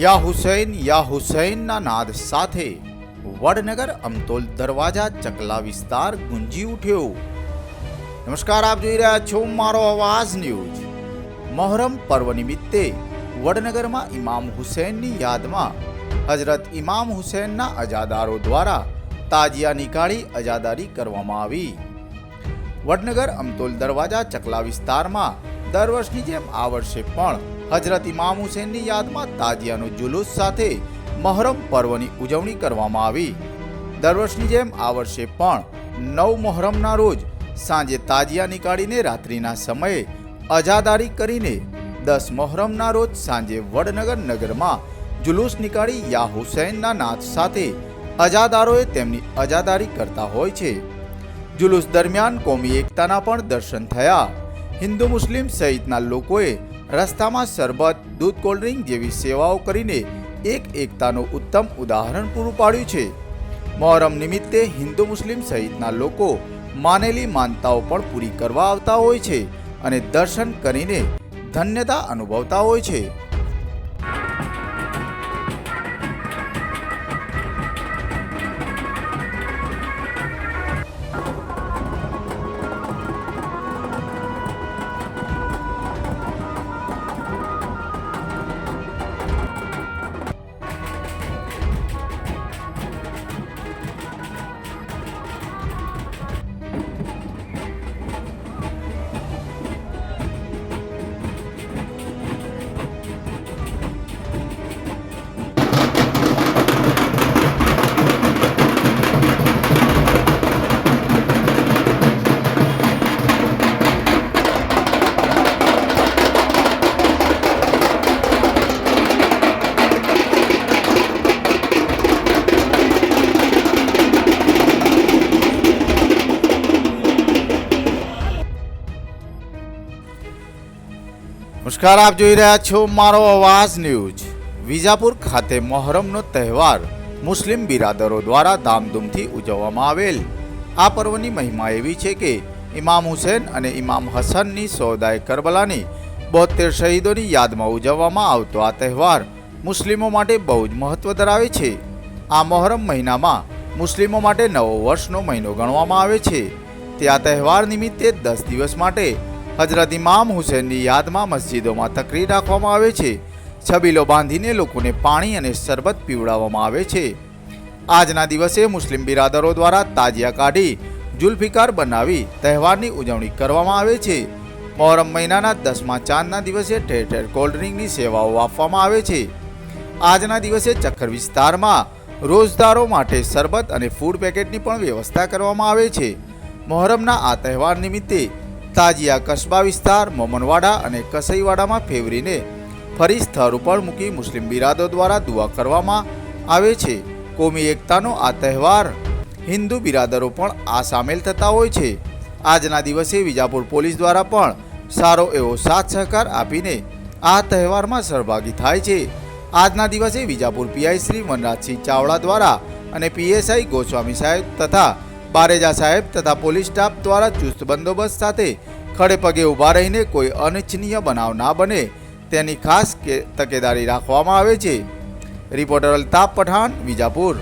યા હુસૈન, યા હુસૈનના નાદ સાથે વડનગર અમતોલ દરવાજા ચકલા વિસ્તાર ગુંજી ઉઠ્યો. નમસ્કાર, આપ જોઈ રહ્યા છો મારો અવાજ ન્યૂઝ. મોહરમ પર્વ નિમિત્તે વડનગરમાં ઇમામ હુસૈનની યાદમાં હજરત ઇમામ હુસૈનના અજાદારો દ્વારા તાજિયા નીકાળી અજાદારી કરવામાં આવી. વડનગર અમતોલ દરવાજા ચકલા વિસ્તારમાં દર વર્ષની જેમ આ વર્ષે પણ હજરત ઇમામ હુસેનની યાદમાં તાજિયાનો જુલુસ સાથે મહરમ પર્વની ઉજવણી કરવામાં આવી. દર વર્ષની જેમ આ વર્ષે પણ નવ મોહરમના રોજ સાંજે તાજિયા નીકાળીને રાત્રિના સમયે અજાદારી કરીને દસ મોહરમના રોજ સાંજે વડનગર નગરમાં જુલુસ નીકાળી યા હુસૈનના નાદ સાથે અજાદારોએ તેમની અજાદારી કરતા હોય છે. જુલુસ દરમિયાન કોમી એકતાના પણ દર્શન થયા. હિન્દુ મુસ્લિમ સહિતના લોકોએ રસ્તામાં શરબત, દૂધ કોલ્ડ્રિંક જેવી સેવાઓ કરીને એક એકતાનું ઉત્તમ ઉદાહરણ પૂરું પાડ્યું છે. મોહરમ નિમિત્તે હિન્દુ મુસ્લિમ સહિતના લોકો માનેલી માનતાઓ પણ પૂરી કરવા આવતા હોય છે અને દર્શન કરીને ધન્યતા અનુભવતા હોય છે. નમસ્કાર, આપ જોઈ રહ્યા છો મારો અવાજ ન્યૂઝ. વિજાપુર ખાતે મહોરમનો તહેવાર મુસ્લિમ બિરાદરો દ્વારા ધામધૂમથી ઉજવવામાં આવેલ. આ પર્વની મહિમા એવી છે કે ઇમામ હુસેન અને ઇમામ હસનની સોદાય કરબલાની બોતેર શહીદોની યાદમાં ઉજવવામાં આવતો આ તહેવાર મુસ્લિમો માટે બહુ જ મહત્વ ધરાવે છે. આ મોહરમ મહિનામાં મુસ્લિમો માટે નવો વર્ષનો મહિનો ગણવામાં આવે છે. તે આ તહેવાર નિમિત્તે દસ દિવસ માટે હજરત ઇમામ હુસેનની યાદમાં મસ્જિદોમાં તકરીર રાખવામાં આવે છે. છબીલો બાંધીને લોકોને પાણી અને શરબત પીવડાવવામાં આવે છે. આજના દિવસે મુસ્લિમ બિરાદરો દ્વારા તાજિયા કાઢી, જુલ્ફિકાર બનાવી, તહેવારની ઉજવણી કરવામાં આવે છે. મોહરમ મહિનાના દસમા ચાંદના દિવસે ઠેર ઠેર કોલ્ડ ડ્રિંકની સેવાઓ આપવામાં આવે છે. આજના દિવસે ચક્કર વિસ્તારમાં રોજદારો માટે શરબત અને ફૂડ પેકેટની પણ વ્યવસ્થા કરવામાં આવે છે. મોહરમના આ તહેવાર નિમિત્તે તાજિયા કસ્બા વિસ્તાર, મોમનવાડા અને કસઈવાડામાં ફેવરીને ફરી સ્થળ ઉપર મૂકી મુસ્લિમ બિરાદો દ્વારા દુઆ કરવામાં આવે છે. કોમી એકતાનો આ તહેવાર હિન્દુ બિરાદરો પણ આ સામેલ થતા હોય છે. આજના દિવસે વિજાપુર પોલીસ દ્વારા પણ સારો એવો સાથ સહકાર આપીને આ તહેવારમાં સહભાગી થાય છે. આજના દિવસે વિજાપુર પીઆઈ શ્રી વનરાજસિંહ ચાવડા દ્વારા અને પીએસઆઈ ગોસ્વામી સાહેબ તથા બારેજા સાહેબ તથા પોલીસ સ્ટાફ દ્વારા ચુસ્ત બંદોબસ્ત સાથે ખડે પગે ઊભા રહીને કોઈ અનિચ્છનીય બનાવ ના બને તેની ખાસ તકેદારી રાખવામાં આવે છે. રિપોર્ટર અલ્તાફ પઠાણ, વિજાપુર.